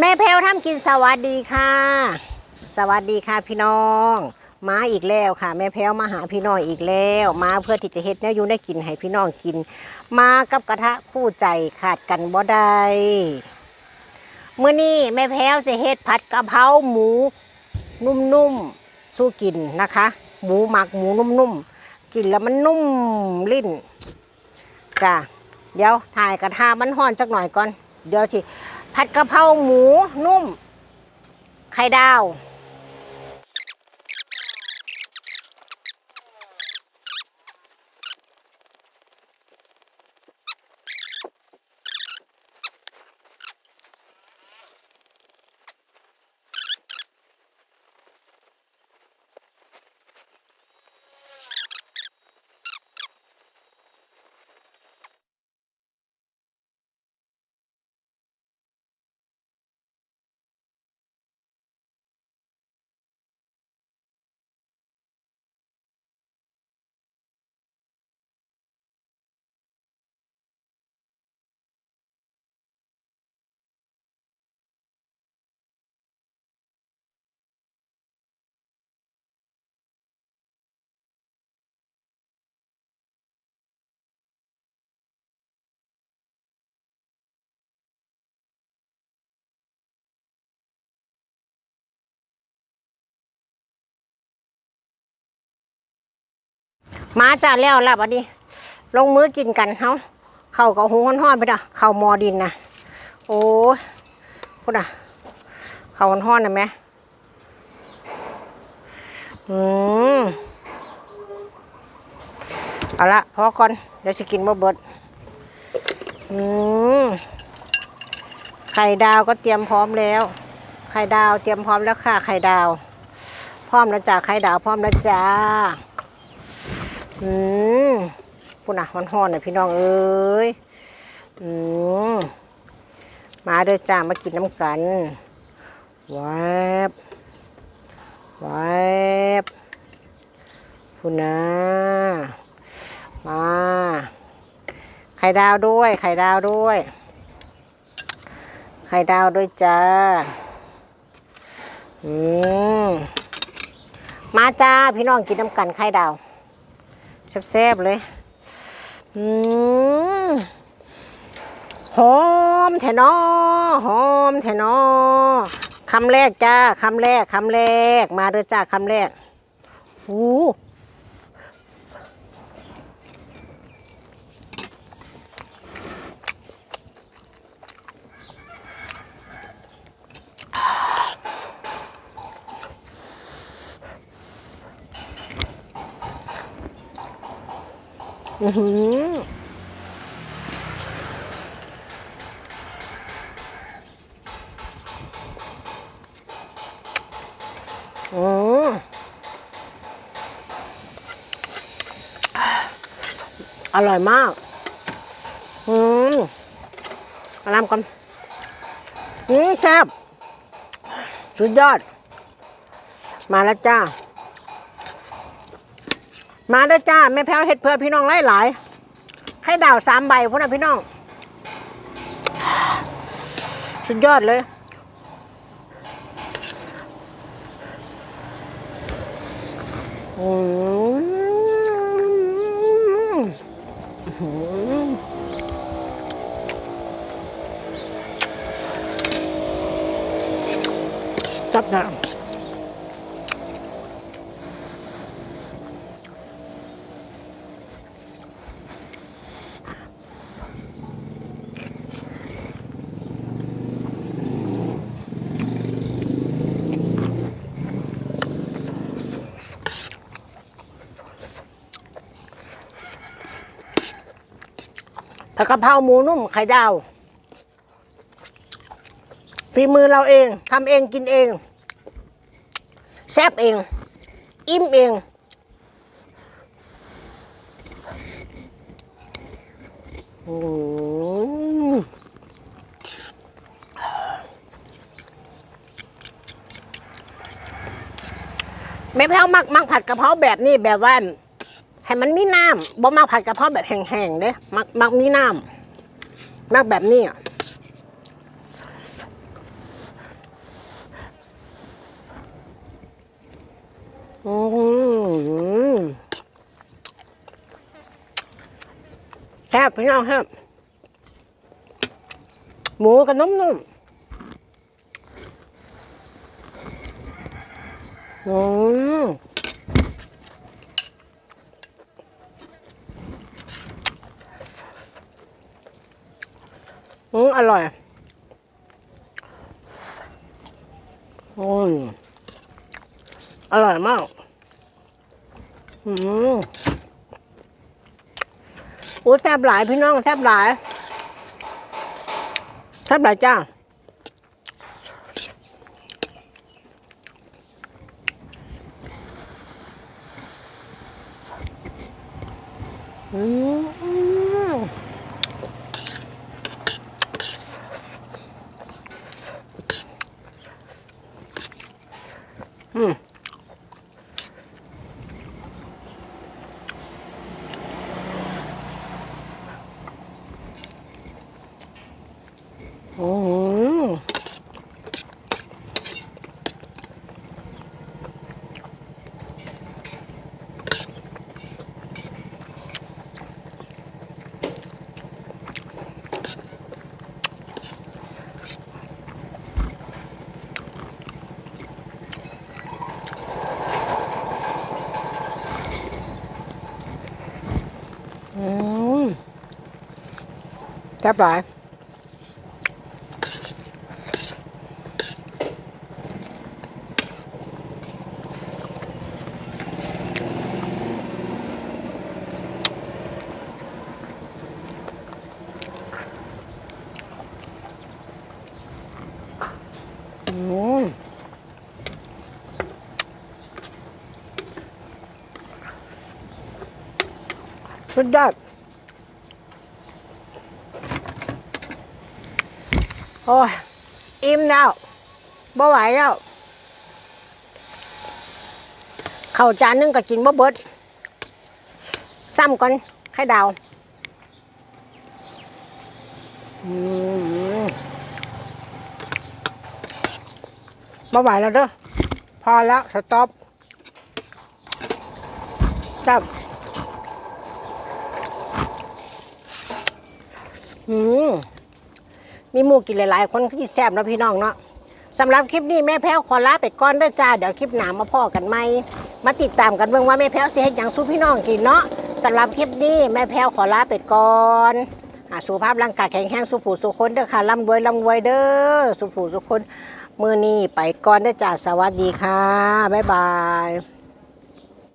แม่แพลวทำกินสวัสดีค่ะ สวัสดีค่ะพี่น้อง มาอีกแล้วค่ะ แม่แพลวมาหาพี่น้องอีกแล้ว มาเพื่อที่จะเฮ็ดแนวอยู่ได้กินให้พี่น้องกิน มากับกระทะคู่ใจขาดกันบ่ได้มื้อนี้แม่แพลวจะเฮ็ดผัดกะเพราหมูนุ่มๆสู้กินนะคะ หมูหมักหมูนุ่มๆกินแล้วมันนุ่มลิ้นจ้ะเดี๋ยวถ่ายกระทะมันห่อนจักหน่อยก่อนเดี๋ยวสิ ผัดกะเพราหมูนุ่ม ไข่ดาว มาจ้าแล้วล่ะบัดนี้ ลงมือกินกันเฮาเข้ากับหูห้อนๆไปด่ะเข้ามอดินนะโอ้พูดอะเข้าห้อนๆนะแม่อืมเอาละพอก่อนเดี๋ยวจะกินบ่เบิดอืมไข่ดาวก็เตรียมพร้อมแล้ว ไข่ดาวเตรียมพร้อมแล้วค่ะไข่ดาว พร้อมแล้วจ้าไข่ดาวพร้อมแล้วจ้า อืมปุ่นอะมันห่อนน่ะพี่น้องเอ้ยอืมมาเด้อจ้ามากินน้ำกันแวบแวบพุ่นนะมาไข่ดาวด้วย ไข่ดาวด้วย ไข่ดาวด้วยจ้าอืมมาจ้าพี่น้องกินน้ำกันไข่ดาว แซ่บๆเลยอืมหอมแทนอหอมแทนอคำแรกจ้าคำแรกคำแรกมาเด้อจ้าคำแรกหู อืมอร่อยมาก อืมเอาลำกันอืมแซ่บสุดยอด มาแล้วจ้า มาเด้อจ้าแม่แพ้วเฮ็ดเพื่อพี่น้องหลายหลายๆให้ดาวสามใบพุ่นนะพี่น้อง สุดยอดเลยอืมอื้อหือจับน้ำ ผัดกะเพราหมูนุ่มไข่ดาวฝีมือเราเองทำเองกินเอง แซ่บเอง อิ่มเองอืมแม่แพ้วมักมักผัดกะเพราแบบนี้แบบว่า ให้มันมีน้ำบ่มาผัดกระเพาะแบบแห้งๆเด้มักมักมีน้ำมักแบบนี้อืมแซ่บพี่น้องครับหมูกระนุ่มๆอืม อร่อยอืมอร่อยมาก อืมโอ้แซ่บหลายพี่น้องแซ่บหลายแซ่บหลายจ้าอืม อืม อืมอืม แซ่บหลาย อืมสุดยอด โอ้ยอิ่มแล้วบ่ไหวแล้วข้าวจานนึงก็กินบ่เบิด ซ้ำก่อนไข่ดาวอืมมาไหวแล้วเด้อพอแล้วสต็อปจับอืม มีหมูกินหลายๆ คนที่แซ่บเนาะพี่น้องเนาะสำหรับคลิปนี้แม่แพ้วขอลาไปก่อนด้อจ้า เดี๋ยวคลิปหนามาพ่อกันไหม มาติดตามกันเบิ่งว่าแม่แพ้วสิเฮ็ดหยังสู้พี่น้องกินเนาะสำหรับคลิปนี้แม่แพ้วขอลาไปก่อนอาสุขภาพร่างกายแข็งแรงสุขผู้สุขคนเด้อค่ะร่ำรวยร่ำรวยเด้อสุขผู้สุขคนมือนี้ไปก่อนได้อจ้าสวัสดีค่ะบ๊ายบาย